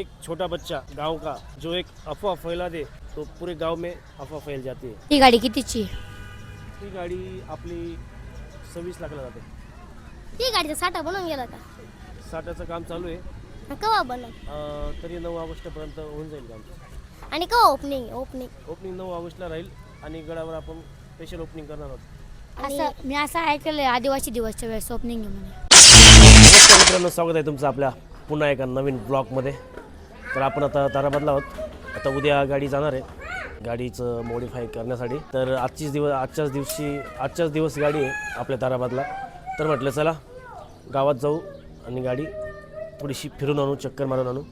एक छोटा बच्चा गांव का जो एक अफवाह फैला दे तो पूरे गांव में अफवाह फैल जाती है। ही गाडी कितीची ही? गाडी आपली सव्वीस लाखाला जाते ती गाडीचा साठा बनवून गेला का? साठाचं काम चालू आहे। कवा बनव अं, तरी नऊ ऑगस्टपर्यंत होऊन जाईल काम. आणि कवा ओपनिंग ओपनिंग ओपनिंग नऊ ऑगस्टला राहील आणि गडावर आपण स्पेशल ओपनिंग करणार आहोत. असं मी असं ऐकलंय आदिवासी दिवसच्या वेळेस ओपनिंग आहे म्हणे. नमस्कार मित्रांनो स्वागत आहे तुमचं आपल्या पुन्हा एका नवीन ब्लॉगमध्ये तर आपण आता ताराबादला आहोत. आता उद्या गाडी जाणार आहे. गाडीचं मॉडिफाय करण्यासाठी. तर आजचीच दिवस आजच्याच दिवशी आजच्याच दिवस गाडी आहे आपल्या ताराबादला. तर म्हटलं चला गावात जाऊ आणि गाडी थोडीशी फिरून आणू चक्कर मारून आणू.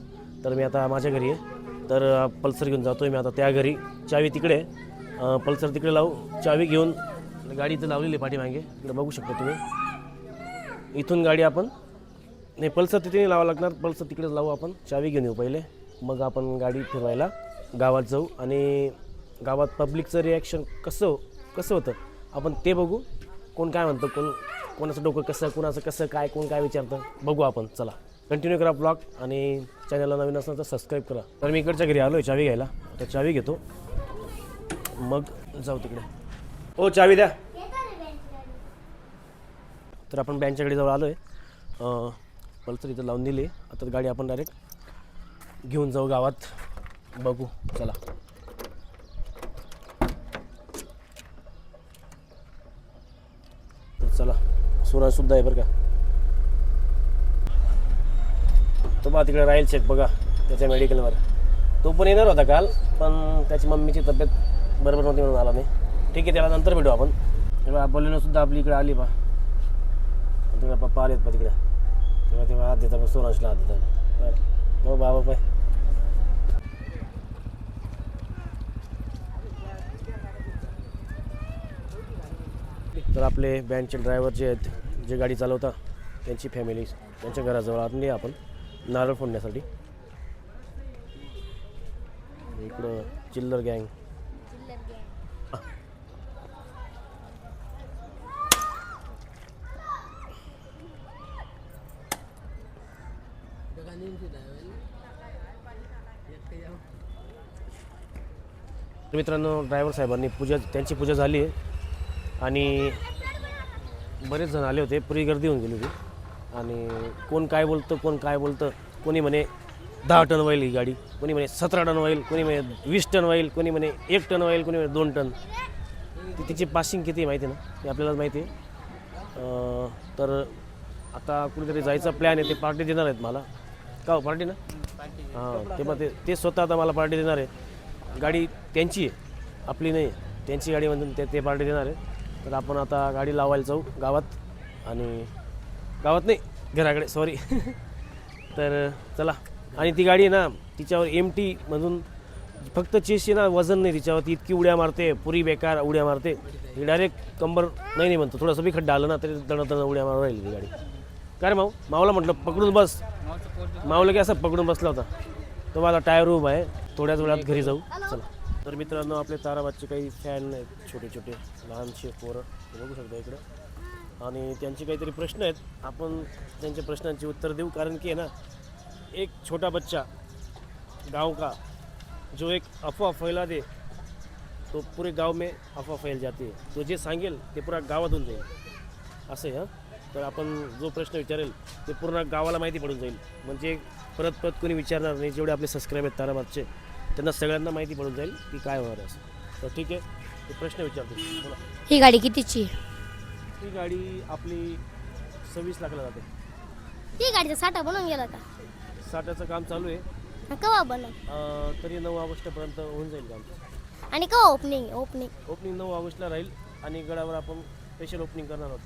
तर मी आता माझ्या घरी आहे. तर पल्सर घेऊन जातो आहे मी आता त्या घरी. चावी तिकडे पल्सर तिकडे लावू. चावी घेऊन गाडी इथं लावलेली आहे पाठीमागे. इकडे बघू शकता तुम्ही. इथून गाडी आपण नाही पल्सर तिथे नाही लावावं लागणार. पल्सर तिकडेच लावू आपण. चावी घेऊन येऊ पहिले. मग आपण गाडी फिरवायला गावात जाऊ. आणि गावात पब्लिकचं रिॲक्शन कसं कसं होतं? आपण ते बघू. कोण काय म्हणतं कोण कोणाचं डोकं कसं कोणाचं कसं काय कोण काय विचारतं बघू आपण. चला. कंटिन्यू करा ब्लॉग आणि चॅनलला नवीन असणार तर सबस्क्राईब करा. तर मी इकडच्या घरी आलो आहे चावी घ्यायला. तर चावी घेतो. मग जाऊ तिकडे. ओ चावी द्या. तर आपण बँकच्या जवळ आलो आहे पल्सर इथं लावून दिली. आता गाडी आपण डायरेक्ट घेऊन जाऊ गावात. बघू. चला. तर चला. सुद्धा आहे बरं का. तो बा तिकडे राहील चेक बघा. त्याच्या मेडिकलवर तो पण येणार होता काल पण त्याची मम्मीची तब्येत बरोबर नव्हती म्हणून आला नाही. ठीक आहे त्याला नंतर भेटू आपण. तेव्हा बोलणं सुद्धा आपली इकडे आली बा. तिकडे पप्पा आलेत बा तिकडे. तेव्हा तेव्हा हात देता सोरांशला हात. देता हो बाबा पाय तर आपले बँडचे ड्रायव्हर जे आहेत जे गाडी चालवता त्यांची फॅमिली त्यांच्या घराजवळ आणली आपण. नारळ फोडण्यासाठी. इकडं चिल्लर गँग तर मित्रांनो ड्रायव्हर साहेबांनी पूजा त्यांची पूजा झाली आहे आणि बरेच जण आले होते. पुरी गर्दी होऊन गेली होती. आणि कोण काय बोलतं कोण काय बोलतं कोणी म्हणे दहा टन होईल ही गाडी कोणी म्हणे सतरा टन होईल कोणी म्हणे वीस टन होईल कोणी म्हणे एक टन होईल कोणी म्हणे दोन टन. ती तिची पासिंग किती आहे माहिती आहे ना? ते आपल्याला माहिती आहे. तर आता कुठेतरी जायचा प्लॅन आहे ते पार्टी देणार आहेत मला. का हो पार्टी ना? हां ते मग ते ते स्वतः आता मला पार्टी देणार आहे. गाडी त्यांची आहे. आपली नाही त्यांची गाडी म्हणून ते ते पार्टी देणार आहे. तर आपण आता गाडी लावायला जाऊ गावात. आणि गावात नाही घराकडे सॉरी तर चला. आणि ती गाडी आहे ना तिच्यावर एम टी मधून फक्त चेसची ना वजन नाही तिच्यावर ती इतकी उड्या मारते पुरी बेकार उड्या मारते. ही डायरेक्ट कंबर नाही नाही म्हणतो. थोडंसं बी खड्डा आलं ना तरी दण दण उड्या मारून राहिली ती गाडी. काय रे माऊ? माऊला म्हटलं पकडून बस. माऊला की असं पकडून बसला होता. तो माझा टायर उभा आहे. थोड्याच वेळात घरी जाऊ. चला. तर मित्रांनो आपले ताराबादचे काही फॅन आहेत छोटे छोटे लहानशे पोरं. बघू शकता इकडं. आणि त्यांचे काहीतरी प्रश्न आहेत. आपण त्यांच्या प्रश्नांची उत्तर देऊ कारण की आहे ना एक छोटा बच्चा गांव का जो एक अफवाह फैला दे तो पूरे गाव में अफवाह फैल जाती है. तो जे सांगेल ते पुरा गावातून जाईल. असं आहे हां? तर आपण जो प्रश्न विचारेल ते पूर्ण गावाला माहिती पडून जाईल. म्हणजे परत परत कोणी विचारणार नाही जेवढे आपले सबस्क्राईब आहेत ताराबादचे त्यांना सगळ्यांना माहिती पडून जाईल की काय होणार आहे. असं तर ठीक आहे ते प्रश्न विचारतो. बोला. ही गाडी कितीची ही गाडी आपली सव्वीस लाखाला जाते. ती गाडीचा साठा बनवून गेला का साठाचं काम चालू आहे. कवा बनव अं, तरी नऊ ऑगस्टपर्यंत होऊन जाईल काम. आणि कवा ओपनिंग ओपनिंग ओपनिंग नऊ ऑगस्टला राहील आणि गडावर आपण स्पेशल ओपनिंग करणार आहोत.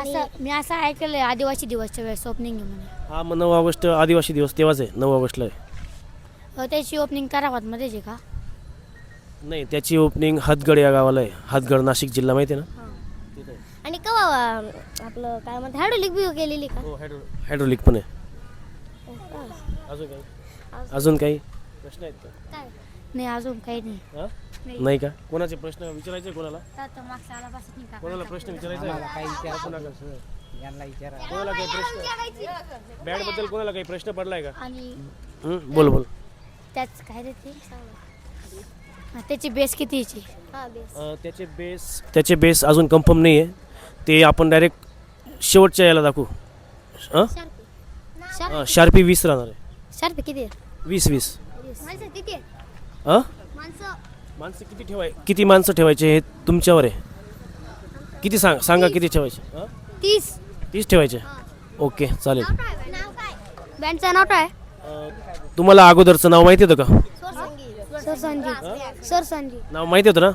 असं मी असं ऐकलंय आदिवासी दिवसच्या वेळेस ओपनिंग हा मग नऊ ऑगस्ट आदिवासी दिवस तेव्हाच आहे नऊ ऑगस्टला आहे. अ, त्याची ओपनिंग ताराबादमध्येच आहे का? नाही त्याची ओपनिंग हदगड या गावाला आहे. हदगड नाशिक जिल्हा माहिती आहे ना. आणि कवा अं, आपलं काय म्हणतात हायड्रोलिक बी केलेली का? हो हायड्रो हायड्रोलिक पण आहे? अजून काही? अजून काही? प्रश्न आहेत का? काय? नाही अजून काही नाही. हा? नाही. का? कोणाचे प्रश्न विचारायचे कोणाला? कोणाला प्रश्न विचारायचा आहे? आपण नका, सर. यांना विचारा. कोणाला काही प्रश्न? बॅटबद्दल कोणाला काही प्रश्न पडलाय का? आणि हं? बोल बोल. त्याच काय रे ते? हा, त्याची बेस हा बेस. अं, त्याचे बेस त्याचे बेस अजून कन्फर्म नाही आहे ते आपण डायरेक्ट शेवटच्या याला दाखवू. हां शार्प. शार्पी वीस राहणार आहे. शार्प किती आहे? वीस वीस. किती? हां माणसं माणसं किती ठेवाय किती माणसं ठेवायचे हे तुमच्यावर आहे? किती सांग सांगा किती ठेवायचे? हां? तीस. तीस ठेवायचे? ओके चालेल. बँडचं नाव काय? तुम्हाला अगोदरचं नाव माहिती होतं का? सर संजीव सर संजीव नाव माहिती होतं ना?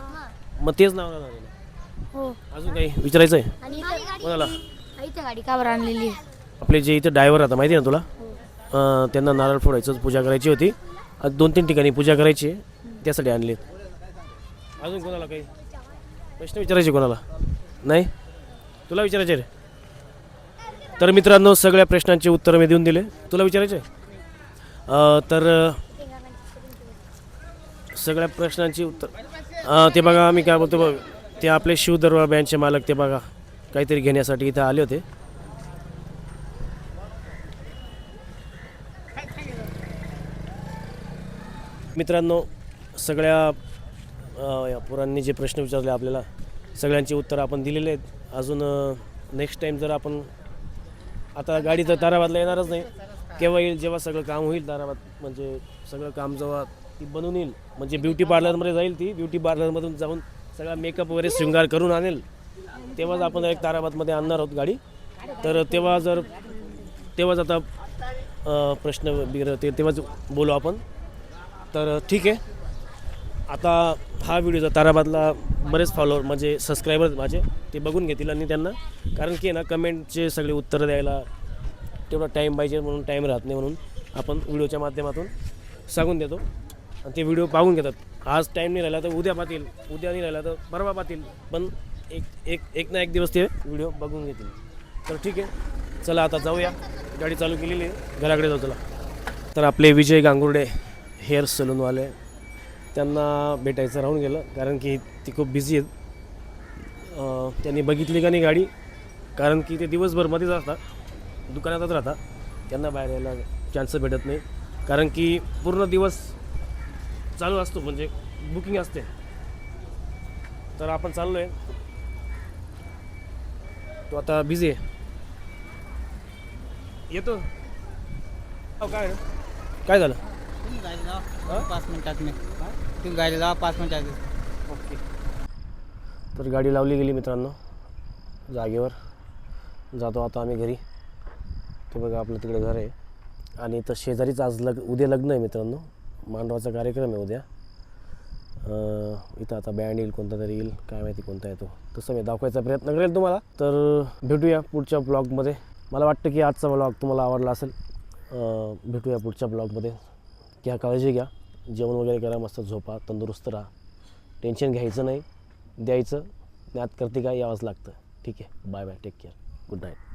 मग तेच नाव राहणार आहे ना. हो. अजून काही विचारायचं आहे आणि कोणाला? इथं गाडी का बरं आणलेली आपले जे इथं ड्रायव्हर राहतात माहिती आहे ना तुला? अं, त्यांना नारळ फोडायचं पूजा करायची होती. आज दोन तीन ठिकाणी पूजा करायची आहे, त्यासाठी आणले अजून कोणाला काही? प्रश्न विचारायचे कोणाला? नाही? तुला विचारायचे रे. तर मित्रांनो सगळ्या प्रश्नांची उत्तरं मी देऊन दिले. तुला विचारायचे? तर सगळ्या प्रश्नांची उत्तर ते बघा मी काय बोलतो बघ ते आपले शिवदरबार बँडचे मालक ते बघा काहीतरी घेण्यासाठी इथं आले होते. मित्रांनो सगळ्या या पोरांनी जे प्रश्न विचारले आपल्याला सगळ्यांची उत्तरं आपण दिलेले आहेत. अजून नेक्स्ट टाईम जर आपण आता गाडी तर ताराबादला येणारच नाही. केव्हा येईल जेव्हा सगळं काम होईल ताराबाद म्हणजे सगळं काम जेव्हा ती बनून येईल म्हणजे ब्युटी पार्लरमध्ये जाईल ती ब्युटी पार्लरमधून जाऊन सगळा मेकअप वगैरे शृंगार करून आणेल. तेव्हाच आपण एक ताराबादमध्ये आणणार आहोत गाडी. तर तेव्हा जर तेव्हाच आता प्रश्न बिर ते तेव्हाच बोलू आपण. तर ठीक आहे. आता हा व्हिडिओ जर ताराबादला बरेच फॉलोअर म्हणजे सबस्क्रायबर माझे ते बघून घेतील आणि त्यांना कारण की आहे ना कमेंटचे सगळे उत्तरं द्यायला तेवढा टाईम पाहिजे म्हणून टाईम राहत नाही म्हणून आपण व्हिडिओच्या माध्यमातून सांगून देतो. आणि ते व्हिडिओ पाहून घेतात. आज टाईम नाही राहिला तर उद्या पाहतील. उद्या नाही राहिला तर परवा पाहतील. पण एक एक एक ना एक दिवस ते व्हिडिओ बघून घेतील. तर ठीक आहे. चला आता जाऊया. गाडी चालू केलेली घराकडे जाऊ चला. तर आपले विजय गांगुर्डे हेअर सलूनवाले त्यांना भेटायचं राहून गेलं कारण की ती खूप बिझी आहेत. त्यांनी बघितली का नाही गाडी कारण की ते दिवसभरमध्येच असतात दुकानातच राहतात. त्यांना बाहेर यायला चान्स भेटत नाही. कारण की पूर्ण दिवस चालू असतो म्हणजे बुकिंग असते. तर आपण चाललो आहे तो आता बिझी आहे. येतो. काय? काय झालं पाच मिनिटात मी. तुम्ही गाडी लावा पाच मिनिटात ओके. तर गाडी लावली गेली मित्रांनो जागेवर. जातो आता आम्ही घरी. ते बघा आपलं तिकडे घर आहे. आणि इथं शेजारीच आज लग उद्या लग्न आहे मित्रांनो. मांडवाचा कार्यक्रम आहे उद्या. अं, इथं आता बँड येईल कोणता तरी येईल काय माहिती कोणता येतो तसं मी दाखवायचा प्रयत्न करेल तुम्हाला. तर भेटूया पुढच्या ब्लॉगमध्ये मला वाटतं की आजचा ब्लॉग तुम्हाला आवडला असेल. अं, भेटूया पुढच्या ब्लॉगमध्ये घ्या काळजी घ्या. जेवण वगैरे करा मस्त झोपा तंदुरुस्त राहा. टेन्शन घ्यायचं नाही द्यायचं ज्ञात करते काय यावंच लागतं. ठीक आहे. Bye bye take care good night